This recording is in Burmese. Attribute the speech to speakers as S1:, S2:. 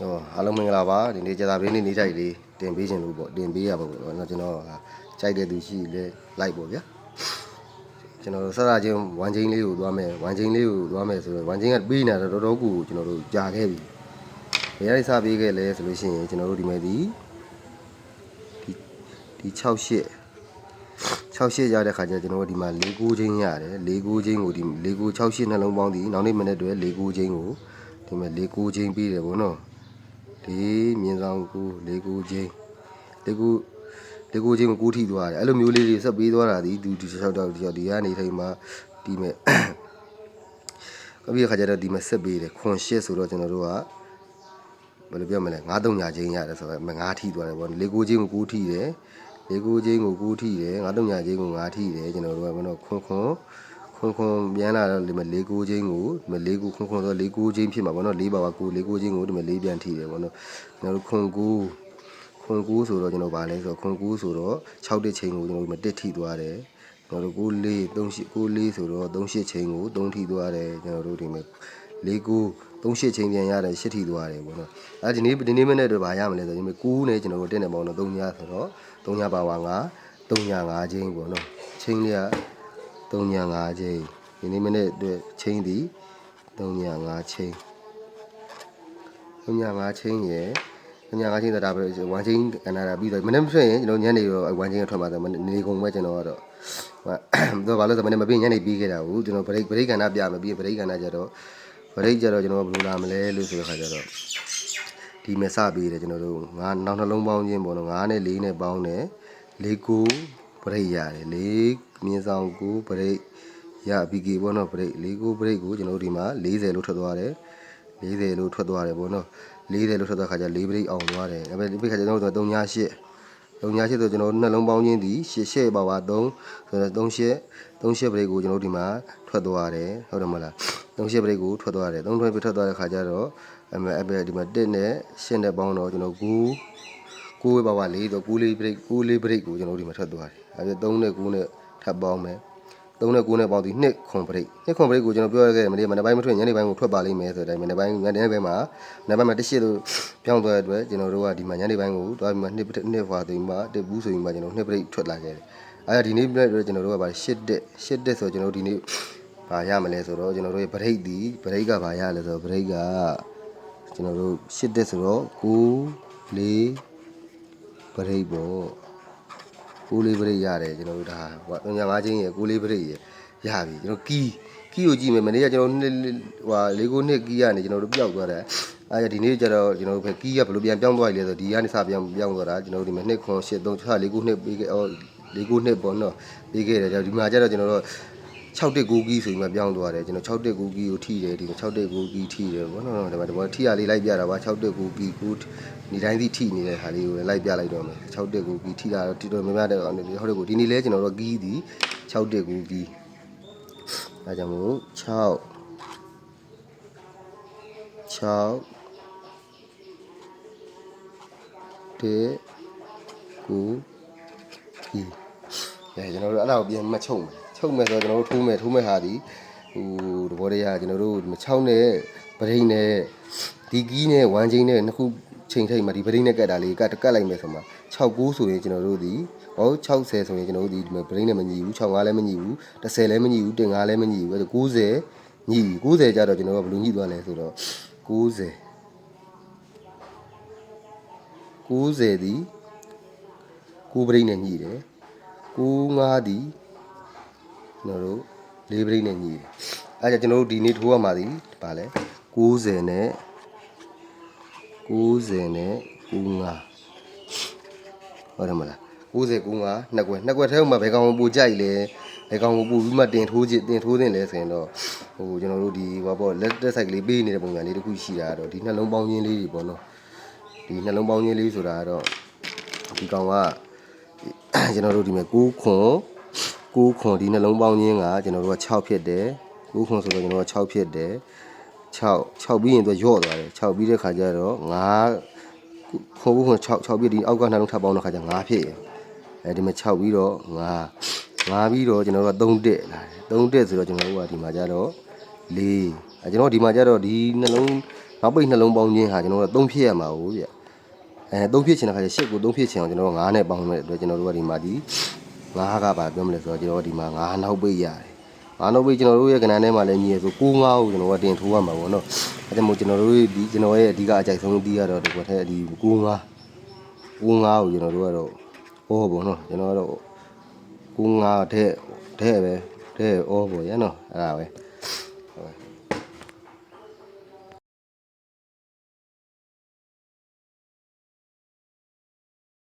S1: ဟောအားလုံးမင်္ဂလာပါဒီနေ့ကြာသာပင်းနေ့နေကြိုက်လေးတင်ပေးခြင်းလို့ပေါ့တင်ပေးရပါပေါ့နော်ကျွန်တော်ဟာကြိုက်တဲ့သူရှိလဲလိုက်ပေါ့ဗျာကျွန်တော်တို့ဆက်ရချင်းဝမ်ချင်းလေးကိုသွားမယ်ဝမ်ချင်းလေးကိုသွားမယ်ဆိုတော့ဝမ်ချင်းကပေးနေတာတော့တော်တော်ကိုကျွန်တော်တို့ကြာခဲ့ပြီဘယ်ရည်စပေးခဲ့လဲဆိုလို့ရှိရင်ကျွန်တော်တို့ဒီမဲ့ဒီဒီဒီ6ရှစ်6ရှစ်ရတဲ့ခါကျကျွန်တော်တို့ဒီမှာ၄9ချင်းရတယ်၄9ချင်းကိုဒီ၄9 6ရှစ်နှလုံးပေါင်းဒီနောက်နေ့မနေ့တည်း၄9ချင်းကိုဒီမဲ့၄9ချင်းပြီးတယ်ဗောနော် လေးမြင်းဆောင်ကူလေးကူချင်းလေးကူလေးကူချင်းကိုကူးထိသွားတယ်အဲ့လိုမျိုးလေးတွေဆက်ပေးသွားတာဒီဒီ၆တောက်ဒီဒီကနေထိုင်မှာဒီမဲ့ကပြီးခါကျတော့ဒီမဲ့ဆက်ပေးတယ်ခွန်ရှစ်ဆိုတော့ကျွန်တော်တို့ကဘယ်လိုပြောမလဲငါးတုံညာချင်းရတယ်ဆိုတော့ငါးထိသွားတယ်ပေါ့လေးကူချင်းကိုကူးထိတယ်လေးကူချင်းကိုကူးထိတယ်ငါးတုံညာချင်းကိုငါးထိတယ်ကျွန်တော်တို့ကဘယ်တော့ခွန်ခွန် ခွန်ခွန်ပြန်လာတော့ဒီမဲ့လေးကိုချင်းကိုဒီမဲ့လေးကိုခွန်ခွန်ဆိုလေးကိုချင်းဖြစ်မှာပေါ့နော်လေးပါပါကိုလေးကိုချင်းကိုဒီမဲ့လေးပြန်ထိတယ်ပေါ့နော်ကျွန်တော်တို့ခွန်ကူခွန်ကူဆိုတော့ကျွန်တော်ဗာလဲဆိုတော့ခွန်ကူဆိုတော့6တစ်ချိန်ကိုကျွန်တော်တို့မတစ်ထိသွားတယ်ကျွန်တော်တို့ကိုလေး38ကိုလေးဆိုတော့38ချိန်ကို3ထိသွားတယ်ကျွန်တော်တို့ဒီမဲ့လေးကို38ချိန်ပြန်ရတယ်8ထိသွားတယ်ပေါ့နော်အဲဒီနေ့ဒီနေ့မနေ့တော့ဗာရမလဲဆိုတော့ဒီမဲ့9နဲ့ကျွန်တော်တို့တက်နေပေါင်းတော့3ညဆိုတော့3ညပါဝါ9 3ည5ချိန်ပေါ့နော်ချိန်လေးက 3ည5ချိန်ဒီနေ့မနေ့အတွက်ချိန်သည်3ည5ချိန်3ည5ချိန်ရယ်3ည5ချိန်ဆိုတာပဲဝမ်ချိန်ကနာတာပြီးတော့မနေ့မဖြစ်ရင်ကျွန်တော်ညနေတော့ဝမ်ချိန်ကထွက်မှာဆိုနေကုန်ပဲကျွန်တော်ကတော့တော့ဘာလို့ဆိုမနေ့မပြီးညနေပြီးခဲ့တာဘူးကျွန်တော်ဗရိတ်ဗရိတ်ကဏ္ဍပြမယ်ပြီးဗရိတ်ကဏ္ဍကျတော့ဗရိတ်ကျတော့ကျွန်တော်ဘယ်လိုလာမလဲလို့ဆိုတဲ့ခါကျတော့ဒီမဲ့စပြီးတယ်ကျွန်တော်တို့ငါနောက်နှလုံးပေါင်းခြင်းပေါ့နော်9နဲ့4နဲ့ပေါင်းတယ်4 9ဗရိတ်ရတယ်4 မြင်းဆောင်9ဗရိတ်ရ PK ပေါ့နော်ဗရိတ်4 9ဗရိတ်ကိုကျွန်တော်တို့ဒီမှာ40လို့ထွက်သွားတယ်40လို့ထွက်သွားတယ်ပေါ့နော်40လို့ထွက်သွားခါကျ4ဗရိတ်အောင်သွားတယ်အဲ့ဒီခါကျကျွန်တော်တို့3ည8လုံညာရှိဆိုကျွန်တော်တို့နှလုံးပေါင်းခြင်းဒီရှစ်ရှစ်ပါပါ3ဆိုတော့3ရှစ်3ရှစ်ပရိတ်ကိုကျွန်တော်တို့ဒီမှာထွက်သွားတယ်ဟုတ်တယ်မလား3ရှစ်ပရိတ်ကိုထွက်သွားတယ်3ထွက်ပြီးထွက်သွားတဲ့ခါကျတော့အမေအမေဒီမှာ1နဲ့8နဲ့ပေါင်းတော့ကျွန်တော်9 9ပါပါ4တော့9လေးပရိတ်9လေးပရိတ်ကိုကျွန်တော်တို့ဒီမှာထွက်သွားတယ်အဲဒါ3နဲ့9နဲ့ ထပ်ပေါင်းမယ်3နဲ့9နဲ့ပေါင်းပြီး2ခွန်ပရိတ်2ခွန်ပရိတ်ကိုကျွန်တော်ပြောရခဲ့တယ်မနေ့မနေ့ပိုင်းမထွက်ညနေပိုင်းကိုထွက်ပါလိမ့်မယ်ဆိုတဲ့အတိုင်းမနေ့ပိုင်းညနေပိုင်းမှာညနေပိုင်းမှာတစ်ရှစ်လို့ပြောင်းသွားတဲ့အတွက်ကျွန်တော်တို့ကဒီမှာညနေပိုင်းကိုတွားပြီးမှ2နှစ်ဖွာသိမ်းမှတစ်ဘူးဆိုပြီးမှကျွန်တော်2ပရိတ်ထွက်လာခဲ့တယ်အဲဒါဒီနေ့ပြည့်ကျွန်တော်တို့ကပါ8တက်8တက်ဆိုကျွန်တော်တို့ဒီနေ့ဘာရမလဲဆိုတော့ကျွန်တော်တို့ရဲ့ပရိတ်ဒီပရိတ်ကဘာရလဲဆိုတော့ပရိတ်ကကျွန်တော်တို့8တက်ဆိုတော့9 4ပရိတ်ပေါ့ ကိုလေးပရိတ်ရတယ်ကျွန်တော်တို့ဒါဟို35ချင်းရယ်ကိုလေးပရိတ်ရယ်ရပြီကျွန်တော်ကီးကီးကိုကြည့်မယ်မနေ့ကကျွန်တော်နှစ်ဟိုလေးကိုနှစ်ကီးကနေကျွန်တော်တို့ပျောက်သွားတယ်အဲဒီနေ့ကျတော့ကျွန်တော်တို့ပဲကီးကဘယ်လိုပြန်ပြောင်းသွားရလဲဆိုဒီကနေစပြောင်းပြောင်းသွားတာကျွန်တော်တို့ဒီမှာ2ခွန်8 3 6 4 9နှစ်ပြီးခဲ့အော်4 9နှစ်ပေါ့နော်ပြီးခဲ့တယ်ဒီမှာကျတော့ကျွန်တော်တို့ 6တက်9ကီးဆိုပြီးမှပြောင်းသွားတယ်ကျွန်တော်6တက်9ကီးကိုထိတယ်ဒီ6တက်9ကီးထိတယ်ဘောနော်ဒီမှာဒီမှာထိရလေးလိုက်ပြတာပါ6တက်9ကီးကိုနေတိုင်းသိထိနေတဲ့ဟာလေးကိုလိုက်ပြလိုက်တော့မယ်6တက်9ကီးထိတာတော့တီတော်များများတဲ့ဟုတ်တယ်ကိုဒီနေ့လဲကျွန်တော်တို့ကီးဒီ6တက်9ကီးအဲကြောင့်မို့6 6တဲ့ကိုဒီအဲကျွန်တော်တို့အဲ့ဒါကိုပြန်မချုပ်မယ် ချုပ်မယ်ဆိုတော့ကျွန်တော်တို့ထိုးမယ်ထိုးမယ်ဟာဒီဟိုတဘောတွေကကျွန်တော်တို့6နဲ့ပရိန်နဲ့ဒီကီးနဲ့ဝမ်ချင်းနဲ့နှစ်ခုချိန်ထိတ်မှာဒီပရိန်နဲ့ကတ်တာလေးကတ်ကတ်လိုက်မယ်ဆိုမှာ6 9ဆိုရင်ကျွန်တော်တို့ဒီဟော60ဆိုရင်ကျွန်တော်တို့ဒီပရိန်နဲ့မညီဘူး65လည်းမညီဘူး10လည်းမညီဘူး15လည်းမညီဘူးအဲ့ဒါ90ညီ90ကျတော့ကျွန်တော်တို့ကဘယ်လိုညီသွားလဲဆိုတော့90 90ဒီ9ပရိတ်နဲ့ညီတယ်95ဒီ ကျွန်တော်တို့4ပရိတ်နဲ့ညီတယ်အဲဒါကျွန်တော်တို့ဒီနေ့ထိုးရမှာဒီဗာလဲ90နဲ့90နဲ့95ဟုတ်တယ်မလား90 95နှစ်ကွယ်နှစ်ကွယ်ထဲမှာဘယ်ကောင်ကိုပူကြိုက်လဲဘယ်ကောင်ကိုပူပြီးမှတင်ထိုးချတင်ထိုးတင်လဲဆိုရင်တော့ဟိုကျွန်တော်တို့ဒီဘာပေါ့လက်တက်ဆိုင်ကလေးပေးနေတဲ့ပုံစံလေးတစ်ခုရှိတာတော့ဒီနှလုံးပေါင်းခြင်းလေးတွေပေါ့နော်ဒီနှလုံးပေါင်းခြင်းလေးဆိုတာကတော့ဒီကောင်ကကျွန်တော်တို့ဒီမှာ9ခွန် 9ခွန်ဒီနှလုံးပေါင်းခြင်းကကျွန်တော်တို့က6ဖြစ်တယ်9ခွန်ဆိုတော့ကျွန်တော်က6ဖြစ်တယ်6 6ပြီးရင်သူရော့သွားတယ်6ပြီးတဲ့ခါကျတော့9ခွန်9ခွန်6 6ပြီးဒီအောက်ကနှလုံးထပ်ပေါင်းတဲ့ခါကျ9ဖြစ်ရယ်အဲဒီမှာ6ပြီးတော့9 9ပြီးတော့ကျွန်တော်တို့က3တက်လာတယ်3တက်ဆိုတော့ကျွန်တော်တို့ကဒီမှာကျတော့4အဲကျွန်တော်ဒီမှာကျတော့ဒီနှလုံးနောက်ပိတ်နှလုံးပေါင်းခြင်းဟာကျွန်တော်တို့သုံးဖြစ်ရမှာဟုတ်ဗျအဲသုံးဖြစ်ချင်တဲ့ခါကျရှစ်ကိုသုံးဖြစ်ချင်အောင်ကျွန်တော်တို့9နဲ့ပေါင်းမဲ့အတွက်ကျွန်တော်တို့ကဒီမှာဒီ 9ကပါပြောမလဲဆိုတော့ကျွန်တော်တို့ဒီမှာ9နောက်ပိတ်ရတယ်9နောက်ပိတ်ကျွန်တော်တို့ရဲ့ကဏ္ဍထဲမှာလည်းညီရဆို9 5ကိုကျွန်တော်ကတင်ထိုးရမှာပေါ့နော်အဲဒါမို့ကျွန်တော်တို့ဒီကျွန်တော်ရဲ့အဓိကအကြိုက်ဆုံးတီးရတော့ဒီကွက်ထဲဒီ9 5 9 5ကိုကျွန်တော်တို့ကတော့ဟောပေါ့နော်ကျွန်တော်ကတော့9 5တဲ့တဲ့ပဲတဲ့ဩပေါ့ရနော်အဲ့ဒါပဲ